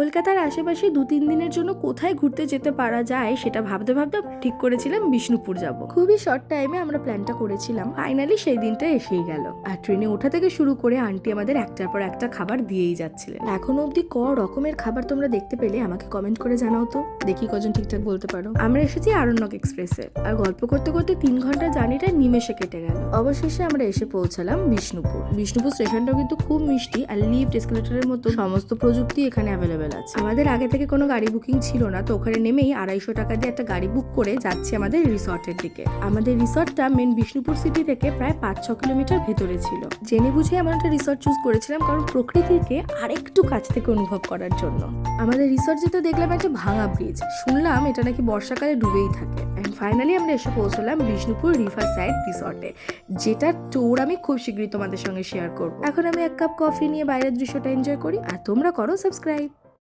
কলকাতার আশেপাশে দু তিন দিনের জন্য কোথায় ঘুরতে যেতে পারা যায় সেটা ভাবতে ভাবতে ঠিক করেছিলাম বিষ্ণুপুর যাব। খুবই শর্ট টাইমে আমরা প্ল্যানটা করেছিলাম। ফাইনালি সেই দিনটা এসেই গেল। আর ট্রেনে ওঠা থেকে শুরু করে আন্টি আমাদের একটার পর একটা খাবার দিয়েই যাচ্ছিলেন। এখন অবধি ক রকমের খাবার তোমরা দেখতে পেলে আমাকে কমেন্ট করে জানাও তো। দেখি কজন ঠিকঠাক বলতে পারো। আমরা এসেছি আরণ্যক এক্সপ্রেসে আর গল্প করতে করতে তিন ঘণ্টা জার্নিটা নিমেষে কেটে গেল। অবশেষে আমরা এসে পৌঁছালাম বিষ্ণুপুর। বিষ্ণুপুর স্টেশনটাও কিন্তু খুব মিষ্টি আর লিফট এসকেলেটরের মতো সমস্ত প্রযুক্তি এখানে অ্যাভেলেবেল আছে। আমাদের আগে থেকে কোনো গাড়ি বুকিং ছিল না, তো ওখানে নেমেই আড়াইশো টাকা দিয়ে একটা গাড়ি বুক করে যাচ্ছি আমাদের রিসর্টের দিকে। আমাদের রিসর্টটা মেন বিষ্ণুপুর সিটি থেকে প্রায় পাঁচ, ছ কিলোমিটার ভেতরে ছিল। জেনে বুঝে আমরা একটা রিসর্ট চুজ করেছিলাম কারণ প্রকৃতিকে আরেকটু কাছ থেকে অনুভব করার জন্য। আমাদের রিসর্ট যেতে দেখলাম একটা ভাঙা ব্রিজ শুনলাম এটা নাকি বর্ষাকালে ডুবেই থাকে। অ্যান্ড ফাইনালি আমরা এসে পৌঁছলাম বিষ্ণুপুর রিভার সাইড রিসর্টে যেটা ট্যুর আমি খুব শীঘ্রই তোমাদের সঙ্গে শেয়ার করব। এখন আমি এক কাপ কফি নিয়ে বাইরের দৃশ্যটা এনজয় করি, আর তোমরা করো সাবস্ক্রাইব